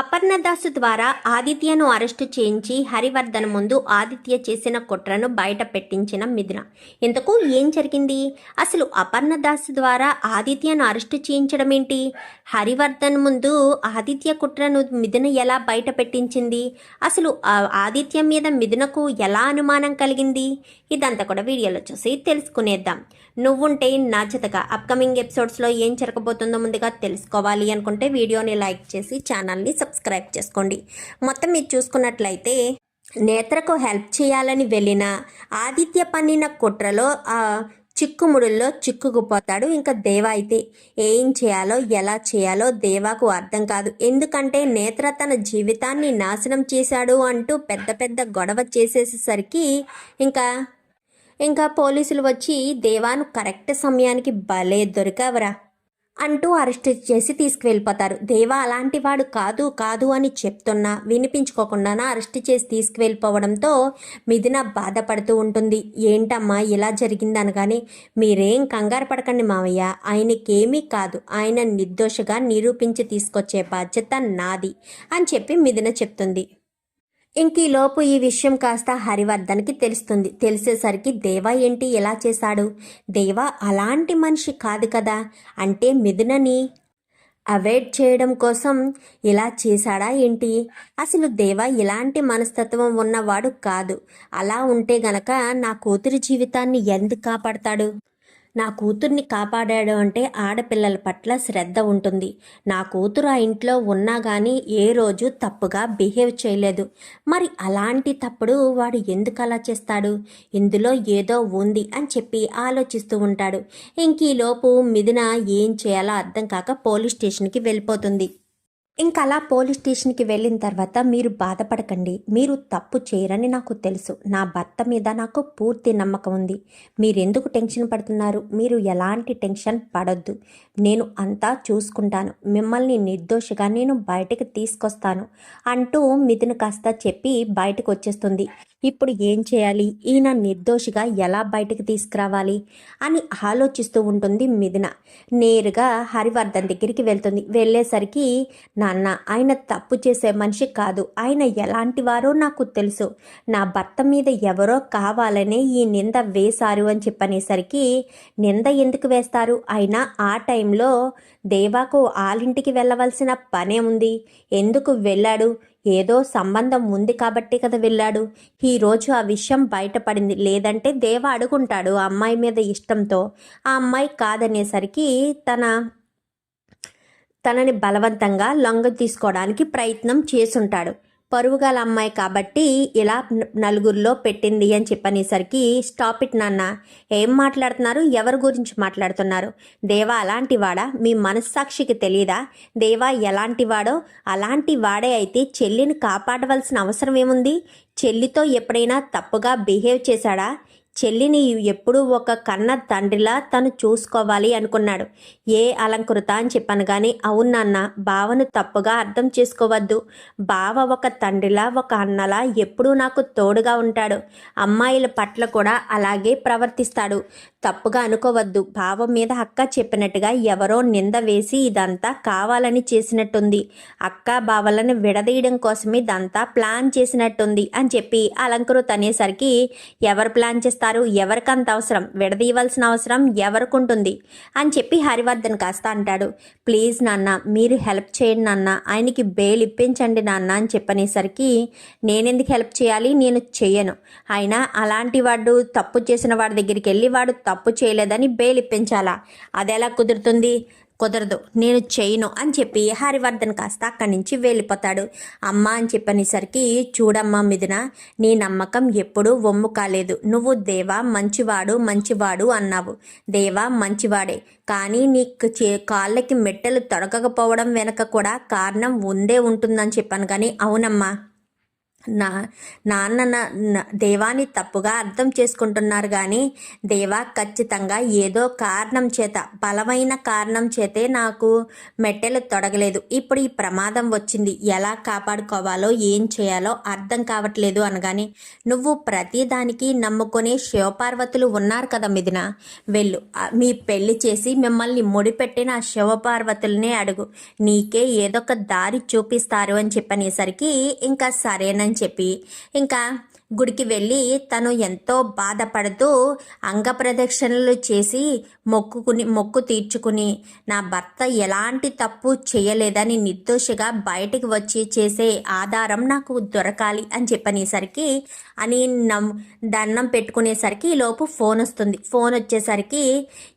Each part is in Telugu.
అపర్ణదాసు ద్వారా ఆదిత్యను అరెస్టు చేయించి హరివర్ధన్ ముందు ఆదిత్య చేసిన కుట్రను బయట పెట్టించిన మిథున. ఇంతకు ఏం జరిగింది? అసలు అపర్ణదాసు ద్వారా ఆదిత్యను అరెస్టు చేయించడం ఏంటి? హరివర్ధన్ ముందు ఆదిత్య కుట్రను మిథున ఎలా బయట పెట్టించింది? అసలు ఆదిత్య మీద మిథునకు ఎలా అనుమానం కలిగింది? ఇదంతా కూడా వీడియోలో చూసి తెలుసుకునేద్దాం. నువ్వుంటే నా అప్కమింగ్ ఎపిసోడ్స్లో ఏం జరగబోతుందో ముందుగా తెలుసుకోవాలి అనుకుంటే వీడియోని లైక్ చేసి ఛానల్ని సబ్స్క్రైబ్ చేసుకోండి. మొత్తం మీరు చూసుకున్నట్లయితే నేత్రకు హెల్ప్ చేయాలని వెళ్ళిన ఆదిత్య పన్నిన కుట్రలో ఆ చిక్కుముడుల్లో చిక్కుకుపోతాడు. ఇంకా దేవా అయితే ఏం చేయాలో ఎలా చేయాలో దేవాకు అర్థం కాదు. ఎందుకంటే నేత్ర తన జీవితాన్ని నాశనం చేశాడు అంటూ పెద్ద పెద్ద గొడవ చేసేసరికి ఇంకా ఇంకా పోలీసులు వచ్చి దేవాను కరెక్ట్ సమయానికి భలే దొరికావరా అంటూ అరెస్ట్ చేసి తీసుకువెళ్ళిపోతారు. దేవా అలాంటి వాడు కాదు కాదు అని చెప్తున్నా వినిపించుకోకుండా అరెస్ట్ చేసి తీసుకువెళ్ళిపోవడంతో మిథున బాధపడుతూ ఉంటుంది. ఏంటమ్మా ఇలా జరిగింది అనగానే మీరేం కంగారు పడకండి మావయ్య. ఆయనకేమీ కాదు. ఆయన నిర్దోషగా నిరూపించి తీసుకొచ్చే బాధ్యత నాది అని చెప్పి మిథున చెప్తుంది. ఇంక ఈ ఈ విషయం కాస్త హరివర్ధన్కి తెలుస్తుంది. తెలిసేసరికి దేవా ఏంటి ఎలా చేశాడు? దేవా అలాంటి మనిషి కాదు కదా. అంటే మిథునని. అవాయిడ్ చేయడం కోసం ఇలా చేశాడా ఏంటి? అసలు దేవా ఇలాంటి మనస్తత్వం ఉన్నవాడు కాదు. అలా ఉంటే గనక నా కూతురి జీవితాన్ని ఎందుకు కాపాడతాడు? నా కూతుర్ని కాపాడాడు అంటే ఆడపిల్లల పట్ల శ్రద్ధ ఉంటుంది. నా కూతురు ఆ ఇంట్లో ఉన్నా కానీ ఏ రోజు తప్పుగా బిహేవ్ చేయలేదు. మరి అలాంటి తప్పుడు వాడు ఎందుకు అలా చేస్తాడు? ఇందులో ఏదో ఉంది అని చెప్పి ఆలోచిస్తూ ఉంటాడు. ఇంక ఈలోపు మిథున ఏం చేయాలో అర్థం కాక పోలీస్ స్టేషన్కి వెళ్ళిపోతుంది. ఇంకా అలా పోలీస్ స్టేషన్కి వెళ్ళిన తర్వాత మీరు బాధపడకండి. మీరు తప్పు చేయరని నాకు తెలుసు. నా భర్త మీద నాకు పూర్తి నమ్మకం ఉంది. మీరెందుకు టెన్షన్ పడుతున్నారు? మీరు ఎలాంటి టెన్షన్ పడొద్దు. నేను అంతా చూసుకుంటాను. మిమ్మల్ని నిర్దోషిగా నేను బయటకు తీసుకొస్తాను అంటూ మిథున కాస్త చెప్పి బయటకు వచ్చేస్తుంది ఇప్పుడు ఏం చేయాలి? ఈయన నిర్దోషిగా ఎలా బయటకు తీసుకురావాలి? అని ఆలోచిస్తూ ఉంటుంది మిథున. నేరుగా హరివర్ధన్ దగ్గరికి వెళ్తుంది. వెళ్ళేసరికి నాన్న ఆయన తప్పు చేసే మనిషి కాదు. ఆయన ఎలాంటి వారో నాకు తెలుసు. నా భర్త మీద ఎవరో కావాలనే ఈ నింద వేశారు అని చెప్పనేసరికి నింద ఎందుకు వేస్తారు? అయినా ఆ టైంలో దేవాకు ఆలింటికి వెళ్ళవలసిన పనే ఉంది. ఎందుకు వెళ్ళాడు? ఏదో సంబంధం ఉంది కాబట్టి కదా వెళ్ళాడు. ఈరోజు ఆ విషయం బయటపడింది. లేదంటే దేవ అడుగుంటాడు ఆ అమ్మాయి మీద ఇష్టంతో. ఆ అమ్మాయి కాదనేసరికి తన తనని బలవంతంగా లొంగ తీసుకోవడానికి ప్రయత్నం చేసుంటాడు. పరువుగల అమ్మాయి కాబట్టి ఇలా నలుగురిలో పెట్టింది అని చెప్పనేసరికి స్టాప్ ఇట్ నాన్న. ఏం మాట్లాడుతున్నారు? ఎవరి గురించి మాట్లాడుతున్నారు? దేవా అలాంటి వాడా? మీ మనస్సాక్షికి తెలియదా దేవా ఎలాంటి వాడో? అలాంటి వాడే అయితే చెల్లిని కాపాడవలసిన అవసరం ఏముంది? చెల్లితో ఎప్పుడైనా తప్పుగా బిహేవ్ చేశాడా? చెల్లిని ఎప్పుడూ ఒక కన్న తండ్రిలా తను చూసుకోవాలి అనుకున్నాడు. ఏ అలంకృత అని చెప్పాను కానీ అవును భావను బావను తప్పుగా అర్థం చేసుకోవద్దు. బావ ఒక తండ్రిలా ఒక అన్నలా ఎప్పుడూ నాకు తోడుగా ఉంటాడు. అమ్మాయిల పట్ల కూడా అలాగే ప్రవర్తిస్తాడు. తప్పుగా అనుకోవద్దు. బావ మీద అక్క చెప్పినట్టుగా ఎవరో నింద వేసి ఇదంతా కావాలని చేసినట్టుంది. అక్క బావలను విడదీయడం కోసం ఇదంతా ప్లాన్ చేసినట్టుంది అని చెప్పి అలంకృత అనేసరికి ఎవరు ప్లాన్ చేస్తారు? ఎవరికి అంత అవసరం విడదీయవలసిన అవసరం ఎవరికి ఉంటుంది అని చెప్పి హరివర్ధన్ కాస్త అంటాడు. ప్లీజ్ నాన్న మీరు హెల్ప్ చేయండి నాన్న ఆయనకి బెయిల్ ఇప్పించండి నాన్న అని చెప్పనేసరికి నేనెందుకు హెల్ప్ చేయాలి? నేను చేయను అయినా అలాంటి వాడు తప్పు చేసిన వాడి దగ్గరికి వెళ్ళి వాడు తప్పు చేయలేదని బెయిల్ ఇప్పించాలా? అది ఎలా కుదురుతుంది? కుదరదు. నేను చేయను అని చెప్పి హరివర్ధన్ కాస్త అక్కడి నుంచి వెళ్ళిపోతాడు. అమ్మ అని చెప్పనేసరికి చూడమ్మా మిథున నీ నమ్మకం ఎప్పుడూ ఒమ్ము కాలేదు. నువ్వు దేవా మంచివాడు మంచివాడు అన్నావు. దేవా మంచివాడే. కానీ నీకు చే కాళ్ళకి మెట్టెలు తొడగకపోవడం వెనక కూడా కారణం ఉందే ఉంటుందని చెప్పాను కానీ అవునమ్మా. నా నాన్న దేవాన్ని దేవాని తప్పుగా అర్థం చేసుకుంటున్నారు కానీ దేవా ఖచ్చితంగా ఏదో కారణం చేత బలమైన కారణం చేతే నాకు మెట్టెలు తొడగలేదు. ఇప్పుడు ఈ ప్రమాదం వచ్చింది. ఎలా కాపాడుకోవాలో ఏం చేయాలో అర్థం కావట్లేదు అనగానే నువ్వు ప్రతిదానికి నమ్ముకునే శివపార్వతులు ఉన్నారు కదా మిదిన వెళ్ళు. మీ పెళ్ళి చేసి మిమ్మల్ని ముడిపెట్టిన ఆ శివపార్వతులనే అడుగు. నీకే ఏదొక దారి చూపిస్తారు అని చెప్పనేసరికి ఇంకా సరేనని చెప్పి ఇంకా గుడికి వెళ్ళి తను ఎంతో బాధపడుతూ అంగ ప్రదక్షిణలు చేసి మొక్కుకుని మొక్కు తీర్చుకుని నా భర్త ఎలాంటి తప్పు చేయలేదని నిర్దోషిగా బయటికి వచ్చి చేసే ఆధారం నాకు దొరకాలి అని చెప్పనేసరికి అని నమ్ దండం పెట్టుకునేసరికి లోపు ఫోన్ వస్తుంది. ఫోన్ వచ్చేసరికి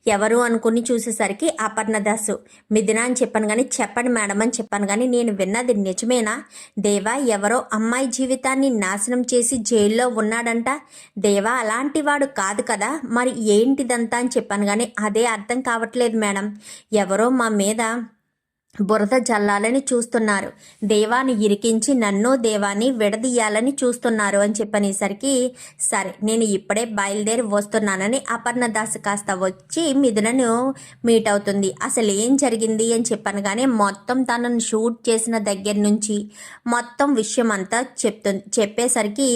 ఎవరు అనుకుని చూసేసరికి అపర్ణదాసు. మిథున అని చెప్పాను కానీ చెప్పండి మేడం అని చెప్పాను కానీ నేను విన్నది నిజమేనా? దేవా ఎవరో అమ్మాయి జీవితాన్ని నాశనం చేసి జైల్లో ఉన్నాడంట. దేవా అలాంటి వాడు కాదు కదా. మరి ఏంటిదంతా అని చెప్పాను కానీ అదే అర్థం కావట్లేదు మేడం. ఎవరో మా మీద బురద జల్లాలని చూస్తున్నారు. దేవాన్ని ఇరికించి నన్ను దేవాన్ని విడదీయాలని చూస్తున్నారు అని చెప్పనేసరికి సరే నేను ఇప్పుడే బయలుదేరి వస్తున్నానని అపర్ణదాస్ కాస్త వచ్చి మిథునను మీట్ అవుతుంది. అసలు ఏం జరిగింది అని చెప్పాను కానీ మొత్తం తనను షూట్ చేసిన దగ్గర నుంచి మొత్తం విషయం అంతా చెప్తుంది చెప్పేసరికి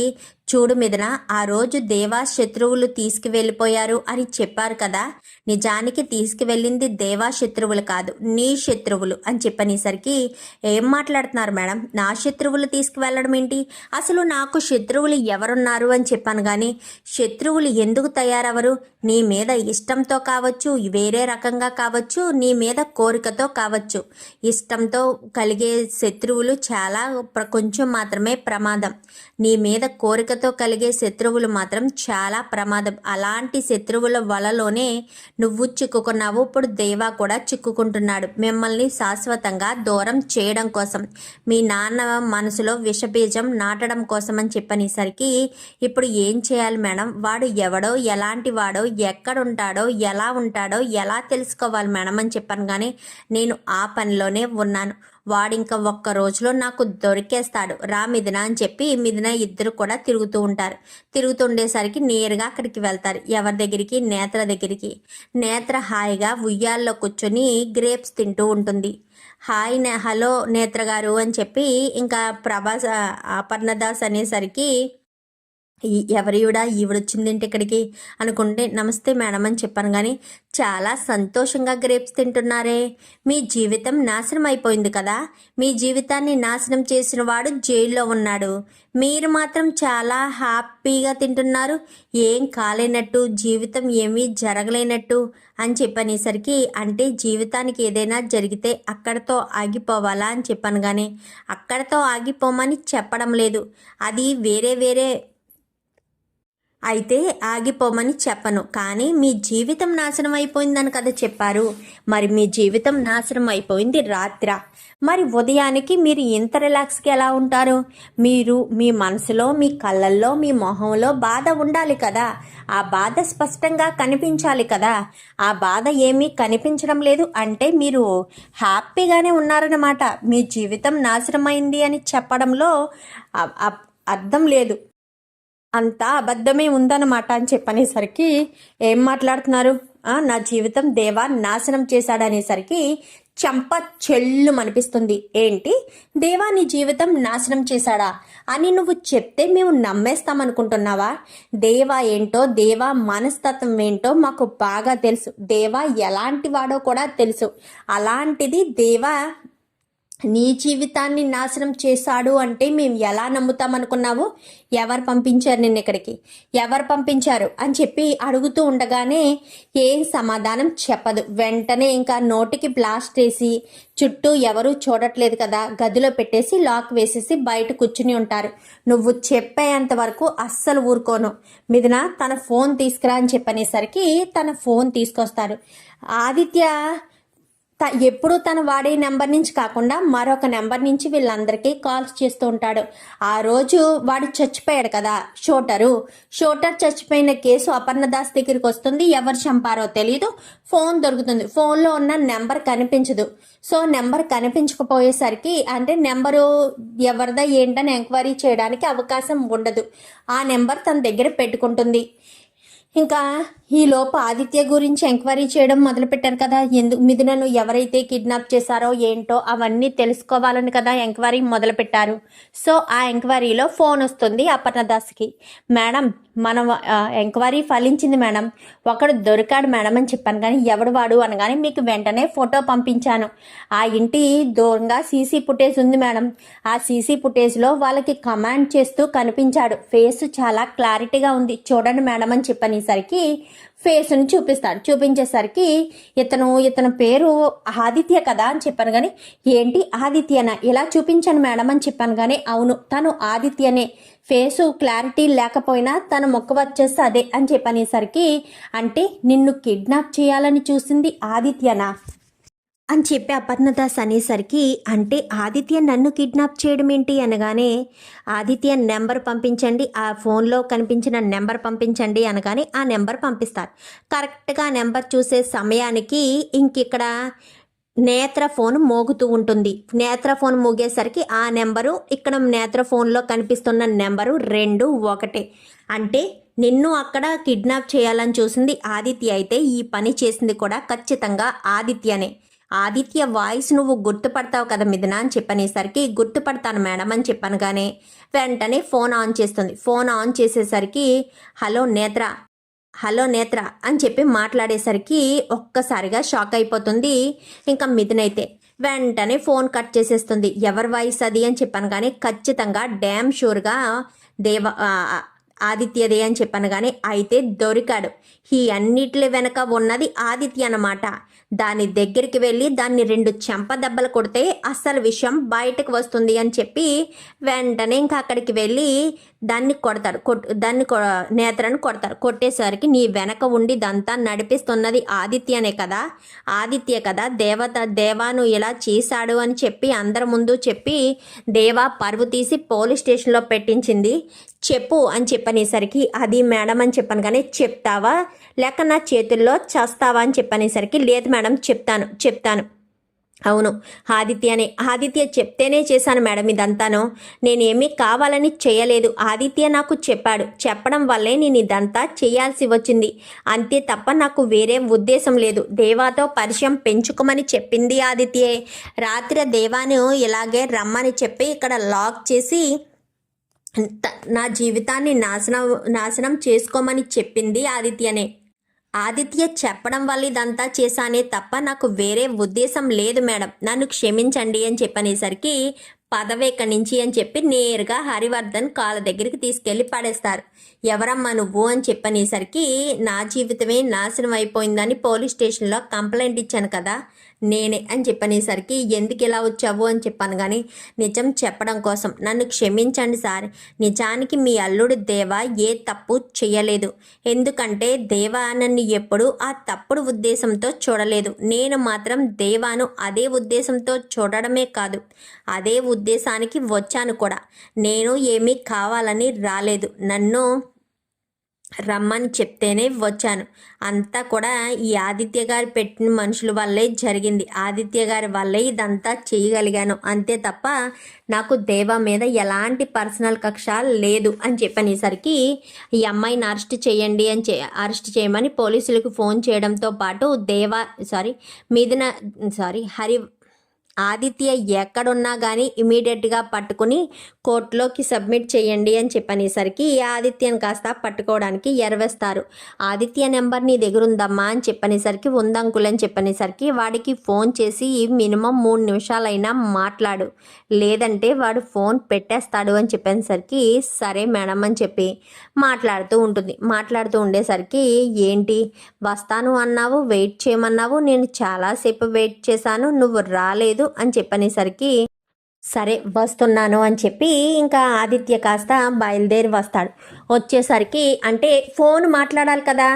చూడు మిథున ఆ రోజు దేవా శత్రువులు తీసుకువెళ్ళిపోయారు అని చెప్పారు కదా. నిజానికి తీసుకువెళ్ళింది దేవా శత్రువులు కాదు నీ శత్రువులు అని చెప్పనేసరికి ఏం మాట్లాడుతున్నారు మేడం? నా శత్రువులు తీసుకువెళ్ళడం ఏంటి? అసలు నాకు శత్రువులు ఎవరున్నారు అని చెప్పాను కానీ శత్రువులు ఎందుకు తయారవరు? నీ మీద ఇష్టంతో కావచ్చు వేరే రకంగా కావచ్చు నీ మీద కోరికతో కావచ్చు. ఇష్టంతో కలిగే శత్రువులు చాలా ప్ర- కొంచెం మాత్రమే ప్రమాదం. నీ మీద కోరికతో కలిగే శత్రువులు మాత్రం చాలా ప్రమాదం. అలాంటి శత్రువుల వలలోనే నువ్వు చిక్కుకున్నావు. ఇప్పుడు దేవా కూడా చిక్కుకుంటున్నాడు. మిమ్మల్ని శాశ్వతంగా దూరం చేయడం కోసం. మీ నాన్న మనసులో విషబీజం నాటడం కోసం అని చెప్పనేసరికి ఇప్పుడు ఏం చేయాలి మేడం? వాడు ఎవడో ఎలాంటి వాడో ఎక్కడుంటాడో ఎలా ఉంటాడో ఎలా తెలుసుకోవాలి మేడం అని చెప్పాను కానీ నేను ఆ పనిలోనే ఉన్నాను. వాడు ఇంకా ఒక్క రోజులో నాకు దొరికేస్తాడు. రా మిథున అని చెప్పి మిథున ఇద్దరు కూడా తిరుగుతూ ఉంటారు. తిరుగుతుండేసరికి నేరుగా అక్కడికి వెళ్తారు. ఎవరి దగ్గరికి? నేత్ర దగ్గరికి. నేత్ర హాయిగా ఉయ్యాల్లో కూర్చొని గ్రేప్స్ తింటూ ఉంటుంది. హాయ్ నే హలో నేత్ర గారు అని చెప్పి ఇంకా ప్రభాస్ అపర్ణదాస్ అనేసరికి ఎవరివిడా ఈవిడొచ్చిందేంటి ఇక్కడికి? అనుకుంటే నమస్తే మేడం అని చెప్పాను కానీ చాలా సంతోషంగా గ్రేప్స్ తింటున్నారే. మీ జీవితం నాశనం అయిపోయింది కదా? మీ జీవితాన్ని నాశనం చేసిన వాడు జైల్లో ఉన్నాడు. మీరు మాత్రం చాలా హ్యాపీగా తింటున్నారు. ఏం కాలేనట్టు జీవితం ఏమీ జరగలేనట్టు అని చెప్పనేసరికి అంటే జీవితానికి ఏదైనా జరిగితే అక్కడతో ఆగిపోవాలా అని చెప్పాను కానీ అక్కడతో ఆగిపోమని చెప్పడం లేదు. అది వేరే వేరే అయితే ఆగిపోమని చెప్పను. కానీ మీ జీవితం నాశనం అయిపోయిందని కదా చెప్పారు. మరి మీ జీవితం నాశనం అయిపోయింది రాత్ర. మరి ఉదయానికి మీరు ఇంత రిలాక్స్కి ఎలా ఉంటారు? మీరు మీ మనసులో మీ కళ్ళల్లో మీ మొహంలో బాధ ఉండాలి కదా. ఆ బాధ స్పష్టంగా కనిపించాలి కదా. ఆ బాధ ఏమీ కనిపించడం లేదు అంటే మీరు హ్యాపీగానే ఉన్నారన్నమాట. మీ జీవితం నాశనమైంది అని చెప్పడంలో అర్థం లేదు. అంతా అబద్ధమే ఉందన్నమాట అని చెప్పనేసరికి ఏం మాట్లాడుతున్నారు? నా జీవితం దేవా నాశనం చేశాడనేసరికి చంప చెల్లు అనిపిస్తుంది ఏంటి? దేవా నీ జీవితం నాశనం చేశాడా? అని నువ్వు చెప్తే మేము నమ్మేస్తామనుకుంటున్నావా? దేవా ఏంటో దేవా మనస్తత్వం ఏంటో మాకు బాగా తెలుసు. దేవా ఎలాంటి వాడో కూడా తెలుసు. అలాంటిది దేవా నీ జీవితాన్ని నాశనం చేశాడు అంటే మేము ఎలా నమ్ముతాం అనుకున్నావు ఎవరు పంపించారు నిన్ను ఇక్కడికి? ఎవరు పంపించారు? అని చెప్పి అడుగుతూ ఉండగానే ఏం సమాధానం చెప్పదు. వెంటనే ఇంకా నోటికి బ్లాస్ట్ వేసి చుట్టూ ఎవరూ చూడట్లేదు కదా గదిలో పెట్టేసి లాక్ వేసేసి బయట కూర్చుని ఉంటారు. నువ్వు చెప్పేంత వరకు అస్సలు ఊరుకోను. మిథున తన ఫోన్ తీసుకురా అని చెప్పనేసరికి తన ఫోన్ తీసుకొస్తారు ఆదిత్య ఎప్పుడు తను వాడే నెంబర్ నుంచి కాకుండా మరొక నెంబర్ నుంచి వీళ్ళందరికీ కాల్స్ చేస్తూ ఉంటాడు. ఆ రోజు వాడు చచ్చిపోయాడు కదా షోటరు. షోటర్ చచ్చిపోయిన కేసు అపర్ణదాస్ దగ్గరికి వస్తుంది. ఎవరు చంపారో తెలియదు ఫోన్ దొరుకుతుంది. ఫోన్లో ఉన్న నెంబర్ కనిపించదు. సో నెంబర్ కనిపించకపోయేసరికి అంటే నెంబరు ఎవరిదా ఏంటని ఎంక్వైరీ చేయడానికి అవకాశం ఉండదు. ఆ నెంబర్ తన దగ్గర పెట్టుకుంటుంది. ఇంకా ఈలోపు ఆదిత్య గురించి ఎంక్వైరీ చేయడం మొదలుపెట్టారు కదా. ఎందుకు మిథునను ఎవరైతే కిడ్నాప్ చేశారో ఏంటో అవన్నీ తెలుసుకోవాలని కదా ఎంక్వైరీ మొదలుపెట్టారు. సో ఆ ఎంక్వైరీలో ఫోన్ వస్తుంది అపర్ణదాస్కి మేడం మనం ఎంక్వైరీ ఫలించింది మేడం. ఒకడు దొరికాడు మేడం అని చెప్పాను కానీ ఎవడు వాడు అనగానే మీకు వెంటనే ఫోటో పంపించాను. ఆ ఇంటి దూరంగా సీసీ ఫుటేజ్ ఉంది మేడం. ఆ సీసీ ఫుటేజ్లో వాళ్ళకి కమాండ్ చేస్తూ కనిపించాడు. ఫేస్ చాలా క్లారిటీగా ఉంది. చూడండి మేడం అని చెప్పనేసరికి ఫేస్ని చూపిస్తాడు. చూపించేసరికి ఇతను ఇతని పేరు ఆదిత్య కదా అని చెప్పాను కానీ ఏంటి ఆదిత్యనా? ఇలా చూపించాను మేడం అని చెప్పాను కానీ అవును తను ఆదిత్యనే. ఫేసు క్లారిటీ లేకపోయినా తన మొక్క వచ్చేస్తే అదే అని చెప్పనేసరికి అంటే నిన్ను కిడ్నాప్ చేయాలని చూసింది ఆదిత్యనా? అని చెప్పి అపర్ణదాస్ అనేసరికి అంటే ఆదిత్య నన్ను కిడ్నాప్ చేయడం ఏంటి అనగానే ఆదిత్య నెంబర్ పంపించండి ఆ ఫోన్లో కనిపించిన నెంబర్ పంపించండి అనగానే ఆ నెంబర్ పంపిస్తారు. కరెక్ట్గా ఆ నెంబర్ చూసే సమయానికి ఇంకిక్కడ నేత్ర ఫోన్ మోగుతూ ఉంటుంది. నేత్ర ఫోన్ మోగేసరికి ఆ నెంబరు ఇక్కడ నేత్ర ఫోన్లో కనిపిస్తున్న నెంబరు రెండు ఒకటే. అంటే నిన్ను అక్కడ కిడ్నాప్ చేయాలని చూసింది ఆదిత్య అయితే ఈ పని చేసింది కూడా ఖచ్చితంగా ఆదిత్యనే. ఆదిత్య వాయిస్ నువ్వు గుర్తుపడతావు కదా మిథున అని చెప్పనేసరికి గుర్తుపడతాను మేడం అని చెప్పాను కానీ వెంటనే ఫోన్ ఆన్ చేస్తుంది. ఫోన్ ఆన్ చేసేసరికి హలో నేత్ర హలో నేత్ర అని చెప్పి మాట్లాడేసరికి ఒక్కసారిగా షాక్ అయిపోతుంది ఇంకా మిథునైతే వెంటనే ఫోన్ కట్ చేసేస్తుంది. ఎవరి వాయిస్ అది? అని చెప్పాను కానీ ఖచ్చితంగా డ్యామ్ షూర్గా దేవ ఆదిత్యదే అని చెప్పాను కానీ అయితే దొరికాడు. ఈ అన్నిటి వెనక ఉన్నది ఆదిత్య అన్నమాట. దాని దగ్గరికి వెళ్ళి దాన్ని రెండు చెంప దెబ్బలు కొడితే అసలు విషయం బయటకు వస్తుంది అని చెప్పి వెంటనే ఇంకా అక్కడికి వెళ్ళి దాన్ని కొడతారు. కొట్ దాన్ని కొ- నేత్రను కొడతారు. కొట్టేసరికి నీ వెనక ఉండి దంతా నడిపిస్తున్నది ఆదిత్యనే కదా. ఆదిత్య కదా దేవత దేవాను ఇలా చేశాడు అని చెప్పి అందరి ముందు చెప్పి దేవా పరువు తీసి పోలీస్ స్టేషన్లో పెట్టించింది. చెప్పు అని చెప్పనేసరికి అది మేడం అని చెప్పాను కానీ చెప్తావా? లేక నా చేతుల్లో చేస్తావా? అని చెప్పనేసరికి లేదు మేడం చెప్తాను చెప్తాను. అవును ఆదిత్యనే ఆదిత్య చెప్తేనే చేశాను మేడం ఇదంతాను. నేనేమీ కావాలని చేయలేదు. ఆదిత్య నాకు చెప్పాడు. చెప్పడం వల్లే నేను ఇదంతా చేయాల్సి వచ్చింది. అంతే తప్ప నాకు వేరే ఉద్దేశం లేదు. దేవాతో పరిచయం పెంచుకోమని చెప్పింది ఆదిత్యే. రాత్రి దేవాను ఇలాగే రమ్మని చెప్పి ఇక్కడ లాక్ చేసి నా జీవితాన్ని నాశనం నాశనం చేసుకోమని చెప్పింది ఆదిత్యనే. ఆదిత్య చెప్పడం వల్ల ఇదంతా చేశానే తప్ప నాకు వేరే ఉద్దేశం లేదు మేడం. నన్ను క్షమించండి అని చెప్పనేసరికి పదవేక నుంచి అని చెప్పి నేరుగా హరివర్ధన్ కాళ్ళ దగ్గరికి తీసుకెళ్ళి పడేస్తారు. ఎవరమ్మా నువ్వు అని చెప్పనేసరికి నా జీవితమే నాశనం అయిపోయిందని పోలీస్ స్టేషన్లో కంప్లైంట్ ఇచ్చాను కదా. నేనే అని చెప్పనేసరికి ఎందుకు ఇలా వచ్చావు అని చెప్పాను కానీ నిజం చెప్పడం కోసం నన్ను క్షమించండి సార్. నిజానికి మీ అల్లుడు దేవ ఏ తప్పు చేయలేదు. ఎందుకంటే దేవ నన్ను ఎప్పుడూ ఆ తప్పుడు ఉద్దేశంతో చూడలేదు. నేను మాత్రం దేవాను అదే ఉద్దేశంతో చూడడమే కాదు అదే ఉద్దేశానికి వచ్చాను కూడా. నేను ఏమీ కావాలని రాలేదు. నన్ను రమ్మని చెప్తేనే వచ్చాను. అంతా కూడా ఈ ఆదిత్య గారు పెట్టిన మనుషుల వల్లే జరిగింది. ఆదిత్య గారి వల్లే ఇదంతా చేయగలిగాను. అంతే తప్ప నాకు దేవ మీద ఎలాంటి పర్సనల్ కక్ష లేదు అని చెప్పనేసరికి ఈ అమ్మాయిని అరెస్ట్ చేయండి అని చే అరెస్ట్ చేయమని పోలీసులకు ఫోన్ చేయడంతో పాటు దేవ సారీ మీదిన సారీ హరి ఆదిత్య ఎక్కడున్నా కానీ ఇమీడియట్గా పట్టుకుని కోర్టులోకి సబ్మిట్ చేయండి అని చెప్పనేసరికి ఈ ఆదిత్యను కాస్త పట్టుకోవడానికి ఎరవేస్తారు. ఆదిత్య నెంబర్ నీ దగ్గర ఉందమ్మా అని చెప్పనేసరికి ఉంది అంకుల్ అని చెప్పనేసరికి వాడికి ఫోన్ చేసి మినిమం మూడు నిమిషాలైనా మాట్లాడు. లేదంటే వాడు ఫోన్ పెట్టేస్తాడు అని చెప్పేసరికి సరే మేడం అని చెప్పి మాట్లాడుతూ ఉంటుంది. మాట్లాడుతూ ఉండేసరికి ఏంటి? వస్తాను అన్నావు వెయిట్ చేయమన్నావు నేను చాలాసేపు వెయిట్ చేశాను నువ్వు రాలేదు అని చెప్పనేసరికి సరే వస్తున్నాను అని చెప్పి ఇంకా ఆదిత్య కాస్త బయలుదేరి వస్తాడు. వచ్చేసరికి అంటే ఫోన్ మాట్లాడాలి కదా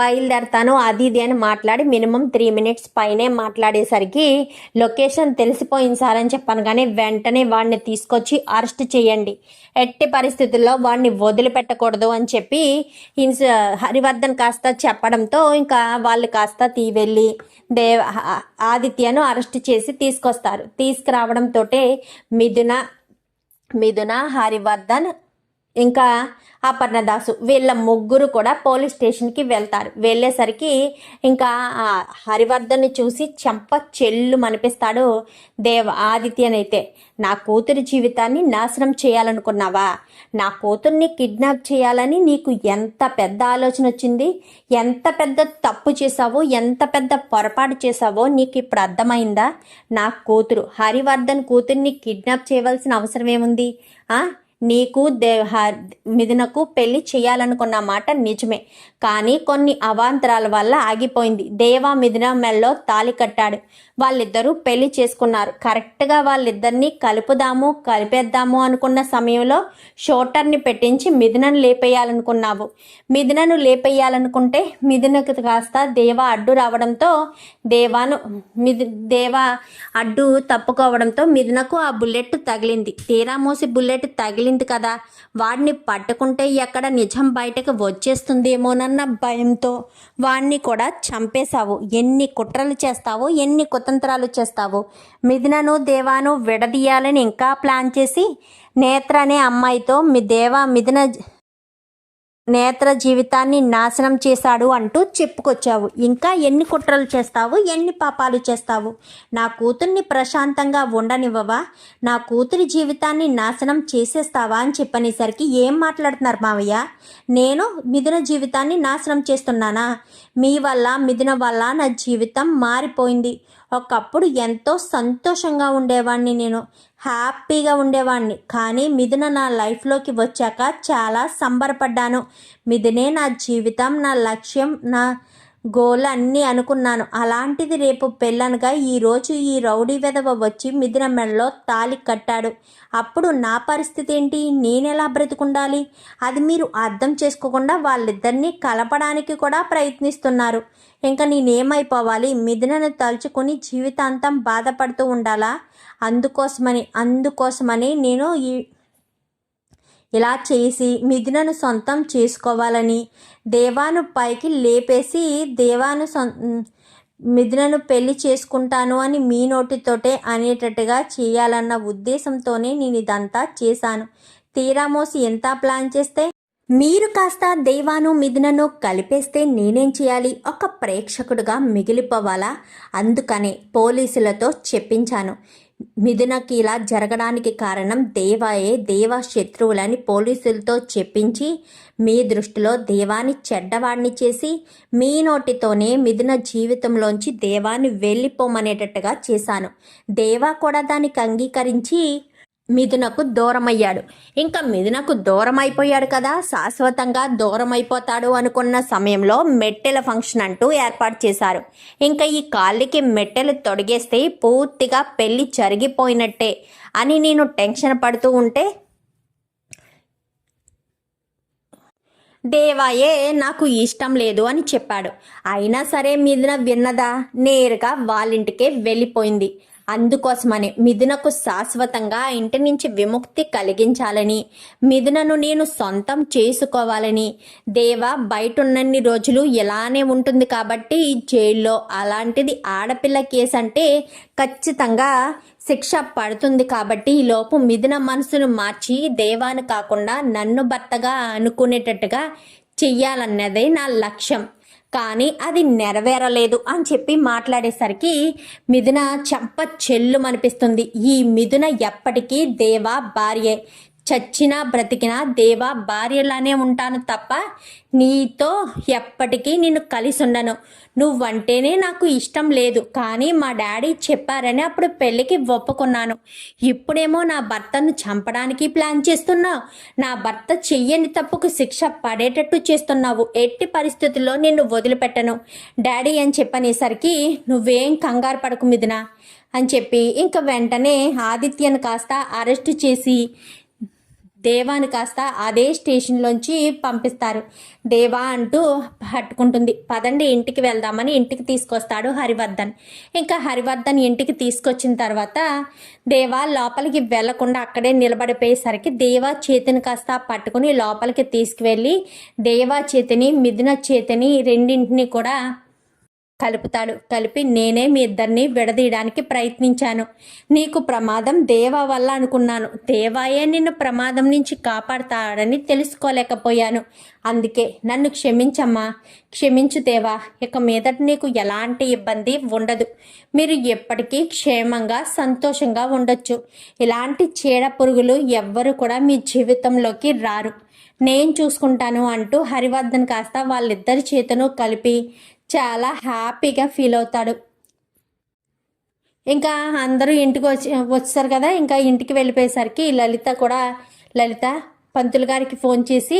బయలుదేరతాను అది ఇది అని మాట్లాడి మినిమం త్రీ మినిట్స్ పైనే మాట్లాడేసరికి లొకేషన్ తెలిసిపోయింది సార్ అని చెప్పాను కానీ వెంటనే వాడిని తీసుకొచ్చి అరెస్ట్ చేయండి. ఎట్టి పరిస్థితుల్లో వాడిని వదిలిపెట్టకూడదు అని చెప్పి ఇన్స్ హరివర్ధన్ కాస్త చెప్పడంతో ఇంకా వాళ్ళు కాస్త తీ వెళ్ళి దేవ ఆదిత్యను అరెస్ట్ చేసి తీసుకొస్తారు. తీసుకురావడంతో మిథున మిథున హరివర్ధన్ ఇంకా అపర్ణదాసు వీళ్ళ ముగ్గురు కూడా పోలీస్ స్టేషన్కి వెళ్తారు. వెళ్ళేసరికి ఇంకా హరివర్ధన్ని చూసి చెంప చెల్లు మనిపిస్తాడు దేవ ఆదిత్యనైతే నా కూతురి జీవితాన్ని నాశనం చేయాలనుకున్నావా? నా కూతుర్ని కిడ్నాప్ చేయాలని నీకు ఎంత పెద్ద ఆలోచన వచ్చింది? ఎంత పెద్ద తప్పు చేసావో ఎంత పెద్ద పొరపాటు చేసావో నీకు ఇప్పుడు అర్థమైందా? నా కూతురు హరివర్ధన్ కూతుర్ని కిడ్నాప్ చేయవలసిన అవసరం ఏముంది? ఆ? నీకు దే మిథునకు పెళ్ళి చేయాలనుకున్న మాట నిజమే. కానీ కొన్ని అవాంతరాల వల్ల ఆగిపోయింది. దేవా మిథున మెల్లో తాలి కట్టాడు. వాళ్ళిద్దరూ పెళ్ళి చేసుకున్నారు. కరెక్ట్గా వాళ్ళిద్దరిని కలుపుదాము కలిపేద్దాము అనుకున్న సమయంలో షోటర్ని పెట్టించి మిథునను లేపేయాలనుకున్నావు. మిథునను లేపేయాలనుకుంటే మిథునకు కాస్త దేవ అడ్డు రావడంతో దేవాను మిథు దేవ అడ్డు తప్పుకోవడంతో మిథునకు ఆ బుల్లెట్ తగిలింది. తీరా మోసి బుల్లెట్ తగిలింది కదా. వాడిని పట్టుకుంటే ఎక్కడ నిజం బయటకు వచ్చేస్తుందేమోనన్న భయంతో వాడిని కూడా చంపేశావు. ఎన్ని కుట్రలు చేస్తావో ఎన్ని స్వతంత్రాలు చేస్తావు. మిథునను దేవాను విడదీయాలని ఇంకా ప్లాన్ చేసి నేత్ర అనే అమ్మాయితో మీ దేవా మిథున నేత్ర జీవితాన్ని నాశనం చేశాడు అంటూ చెప్పుకొచ్చావు. ఇంకా ఎన్ని కుట్రలు చేస్తావు? ఎన్ని పాపాలు చేస్తావు? నా కూతుర్ని ప్రశాంతంగా ఉండనివ్వవా? నా కూతురి జీవితాన్ని నాశనం చేసేస్తావా అని చెప్పనేసరికి ఏం మాట్లాడుతున్నారు మావయ్య? నేను మిథున జీవితాన్ని నాశనం చేస్తున్నానా? మీ వల్ల మిథున వల్ల నా జీవితం మారిపోయింది. ఒకప్పుడు ఎంతో సంతోషంగా ఉండేవాడిని నేను. హ్యాపీగా ఉండేవాడిని కానీ మిథున నా లైఫ్లోకి వచ్చాక చాలా సంబరపడ్డాను. మిథునే నా జీవితం నా లక్ష్యం నా గోల్ అన్నీ అనుకున్నాను. అలాంటిది రేపు పెళ్ళనగా ఈరోజు ఈ రౌడీ వెధవ వచ్చి మిథున మెడలో తాలి కట్టాడు. అప్పుడు నా పరిస్థితి ఏంటి? నేనెలా బ్రతుకుండాలి? అది మీరు అర్థం చేసుకోకుండా వాళ్ళిద్దరినీ కలపడానికి కూడా ప్రయత్నిస్తున్నారు. ఇంకా నేనేమైపోవాలి? మిథునను తలుచుకుని జీవితాంతం బాధపడుతూ ఉండాలా? అందుకోసమని అందుకోసమని నేను ఈ ఇలా చేసి మిథునను సొంతం చేసుకోవాలని దేవాను పైకి లేపేసి దేవాను సొం మిథునను పెళ్ళి చేసుకుంటాను అని మీ నోటితోటే అనేటట్టుగా చేయాలన్న ఉద్దేశంతోనే నేను ఇదంతా చేశాను. తీరామోసి ఎంత ప్లాన్ చేస్తే? మీరు కాస్త దేవాను మిథునను కలిపేస్తే నేనేం చేయాలి? ఒక ప్రేక్షకుడుగా మిగిలిపోవాలా? అందుకనే పోలీసులతో చెప్పించాను. మిథునకి ఇలా జరగడానికి కారణం దేవాయే దేవా శత్రువులని పోలీసులతో చెప్పించి మీ దృష్టిలో దేవాన్ని చెడ్డవాడిని చేసి మీ నోటితోనే మిథున జీవితంలోంచి దేవాన్ని వెళ్ళిపోమనేటట్టుగా చేశాను. దేవా కూడా దానికి అంగీకరించి మిథునకు దూరమయ్యాడు. ఇంకా మిథునకు దూరం అయిపోయాడు కదా? శాశ్వతంగా దూరం అయిపోతాడు అనుకున్న సమయంలో మెట్టెల ఫంక్షన్ అంటూ ఏర్పాటు చేశారు. ఇంకా ఈ కాళ్ళకి మెట్టెలు తొడిగేస్తే పూర్తిగా పెళ్ళి జరిగిపోయినట్టే అని నేను టెన్షన్ పడుతూ ఉంటే దేవాయే నాకు ఇష్టం లేదు అని చెప్పాడు. అయినా సరే మిథున విన్నదా? నేరుగా వాళ్ళింటికే వెళ్ళిపోయింది. అందుకోసమని మిథునకు శాశ్వతంగా ఇంటి నుంచి విముక్తి కలిగించాలని మిథునను నేను సొంతం చేసుకోవాలని. దేవ బయట ఉన్నన్ని రోజులు ఇలానే ఉంటుంది కాబట్టి జైల్లో అలాంటిది ఆడపిల్ల కేసు అంటే ఖచ్చితంగా శిక్ష పడుతుంది కాబట్టి ఈ లోపు మిథున మనసును మార్చి దేవాను కాకుండా నన్ను భర్తగా అనుకునేటట్టుగా చెయ్యాలన్నదే నా లక్ష్యం. కానీ అది నెరవేరలేదు అని చెప్పి మాట్లాడేసరికి మిథున చెంప చెల్లు అనిపిస్తుంది ఈ మిథున ఎప్పటికీ దేవా భార్యే. చచ్చినా బ్రతికినా దేవా భార్యలానే ఉంటాను తప్ప నీతో ఎప్పటికీ నిన్ను కలిసి ఉండను. నువ్వంటేనే నాకు ఇష్టం లేదు. కానీ మా డాడీ చెప్పారని అప్పుడు పెళ్ళికి ఒప్పుకున్నాను. ఇప్పుడేమో నా భర్తను చంపడానికి ప్లాన్ చేస్తున్నావు. నా భర్త చెయ్యని తప్పుకు శిక్ష పడేటట్టు చేస్తున్నావు. ఎట్టి పరిస్థితుల్లో నిన్ను వదిలిపెట్టను. డాడీ అని చెప్పనేసరికి నువ్వేం కంగారు పడకు మిథున అని చెప్పి ఇంక వెంటనే ఆదిత్యను కాస్త అరెస్ట్ చేసి దేవాని కాస్త అదే స్టేషన్లోంచి పంపిస్తారు. దేవా అంటూ పట్టుకుంటుంది పదండి ఇంటికి వెళ్దామని ఇంటికి తీసుకొస్తాడు హరివర్ధన్. ఇంకా హరివర్ధన్ ఇంటికి తీసుకొచ్చిన తర్వాత దేవా లోపలికి వెళ్ళకుండా అక్కడే నిలబడిపోయేసరికి దేవా చేతిని కాస్త పట్టుకుని లోపలికి తీసుకువెళ్ళి దేవా చేతిని మిథున చేతిని రెండింటిని కూడా కలుపుతాడు. కలిపి నేనే మీ ఇద్దరిని విడదీయడానికి ప్రయత్నించాను. నీకు ప్రమాదం దేవా వల్ల అనుకున్నాను. దేవాయే నిన్ను ప్రమాదం నుంచి కాపాడతాడని తెలుసుకోలేకపోయాను. అందుకే నన్ను క్షమించమ్మా. క్షమించు దేవా. ఇక మీదట నీకు ఎలాంటి ఇబ్బంది ఉండదు. మీరు ఎప్పటికీ క్షేమంగా సంతోషంగా ఉండొచ్చు. ఇలాంటి చీడ పురుగులు ఎవ్వరు కూడా మీ జీవితంలోకి రారు. నేను చూసుకుంటాను అంటూ హరివర్ధన్ కాస్త వాళ్ళిద్దరి చేతను కలిపి చాలా హ్యాపీగా ఫీల్ అవుతాడు. ఇంకా అందరూ ఇంటికి వచ్చి వచ్చేసారు కదా ఇంకా ఇంటికి వెళ్ళిపోయేసరికి లలిత కూడా లలిత పంతులు గారికి ఫోన్ చేసి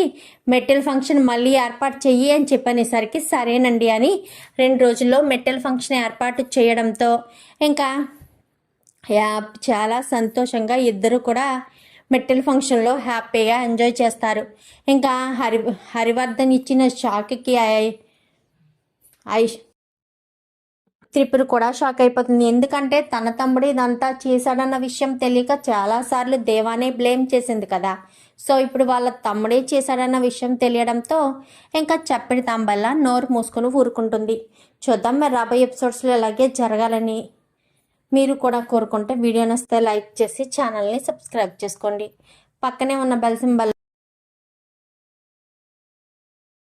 మెట్టెల్ ఫంక్షన్ మళ్ళీ ఏర్పాటు చెయ్యి అని చెప్పనేసరికి సరేనండి అని రెండు రోజుల్లో మెట్టెల్ ఫంక్షన్ ఏర్పాటు చేయడంతో ఇంకా యాప్ చాలా సంతోషంగా ఇద్దరు కూడా మెట్టెల్ ఫంక్షన్లో హ్యాపీగా ఎంజాయ్ చేస్తారు. ఇంకా హరి హరివర్ధన్ ఇచ్చిన షాక్కి ఐష్ త్రిపుర కూడా షాక్ అయిపోతుంది. ఎందుకంటే తన తమ్ముడు ఇదంతా చేశాడన్న విషయం తెలియక చాలాసార్లు దేవానే బ్లేమ్ చేసింది కదా. సో ఇప్పుడు వాళ్ళ తమ్ముడే చేశాడన్న విషయం తెలియడంతో ఇంకా చప్పిడి తాంబల్లా నోరు మూసుకొని ఊరుకుంటుంది. చూద్దాం మరి రాబోయే ఎపిసోడ్స్లో ఇలాగే జరగాలని మీరు కూడా కోరుకుంటే వీడియో నస్తే లైక్ చేసి ఛానల్ని సబ్స్క్రైబ్ చేసుకోండి. పక్కనే ఉన్న బెల్ సింబల్